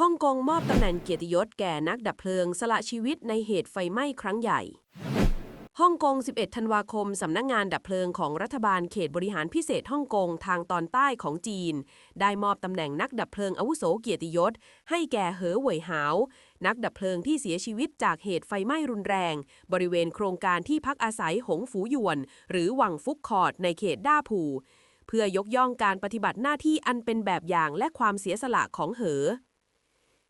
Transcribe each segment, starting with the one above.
ฮ่องกงมอบตำแหน่งเกียรติยศแก่นักดับเพลิง สละชีวิตในเหตุไฟไหม้ครั้งใหญ่ ฮ่องกง 11 ธันวาคม สำนักงานดับเพลิงของรัฐบาลเขตบริหารพิเศษฮ่องกงทางตอนใต้ของจีน ได้มอบตำแหน่งนักดับเพลิงอาวุโสเกียรติยศ ให้แก่เหอเหวยหาว นักดับเพลิงที่เสียชีวิตจากเหตุไฟไหม้รุนแรง บริเวณโครงการที่พักอาศัยหงฝูหยวน หรือหวังฟุกคอร์ดในเขตด้าผูเพื่อยกย่องการปฏิบัติหน้าที่อันเป็นแบบอย่างและความเสียสละของเหอ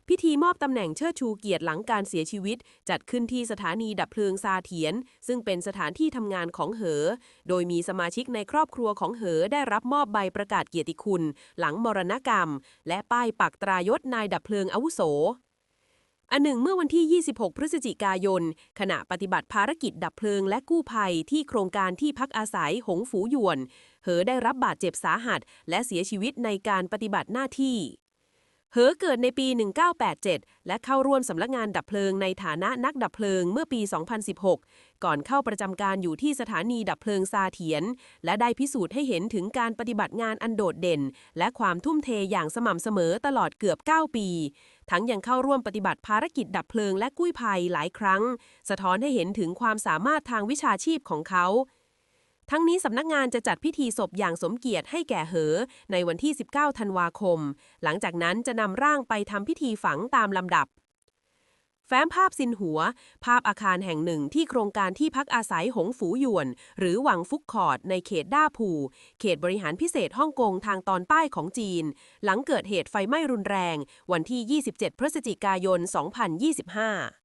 พิธีมอบตำแหน่งเชิดชูเกียรติหลังการเสียชีวิต จัดขึ้นที่สถานีดับเพลิงซาเถียน ซึ่งเป็นสถานที่ทำงานของเหอ โดยมีสมาชิกในครอบครัวของเหอได้รับมอบใบประกาศเกียรติคุณ หลังมรณกรรม และป้ายปักตรายศนายดับเพลิงอาวุโสอันหนึ่งเมื่อวันที่ 26 พฤศจิกายน ขณะปฏิบัติภารกิจดับเพลิงและกู้ภัยที่โครงการที่พักอาศัยหงฝูหยวน เหอได้รับบาดเจ็บสาหัส และเสียชีวิตในการปฏิบัติหน้าที่ เหอเกิดในปี 1987 และเข้าร่วมสำนักงานดับเพลิงในฐานะนักดับเพลิงเมื่อปี 2016 ก่อนเข้าประจำการอยู่ที่สถานีดับเพลิงซาเถียน และได้พิสูจน์ให้เห็นถึงการปฏิบัติงานอันโดดเด่น และความทุ่มเทอย่างสม่ำเสมอตลอดเกือบ 9 ปี ทั้งยังเข้าร่วมปฏิบัติภารกิจดับเพลิงและกู้ภัยหลายครั้ง สะท้อนให้เห็นถึงความสามารถทางวิชาชีพของเขา ทั้งนี้สำนักงานจะจัดพิธีศพอย่างสมเกียรติให้แก่เหอ ในวันที่ 19 ธันวาคม หลังจากนั้นจะนำร่างไปทำพิธีฝังตามลำดับ แฟ้มภาพซินหัว ภาพอาคารแห่งหนึ่งที่โครงการที่พักอาศัยหงฝูหยวน หรือหวังฟุกคอร์ดในเขตด้าผูเขตบริหารพิเศษฮ่องกงทางตอนใต้ของจีน หลังเกิดเหตุไฟไหม้รุนแรง วันที่ 27 พฤศจิกายน 2025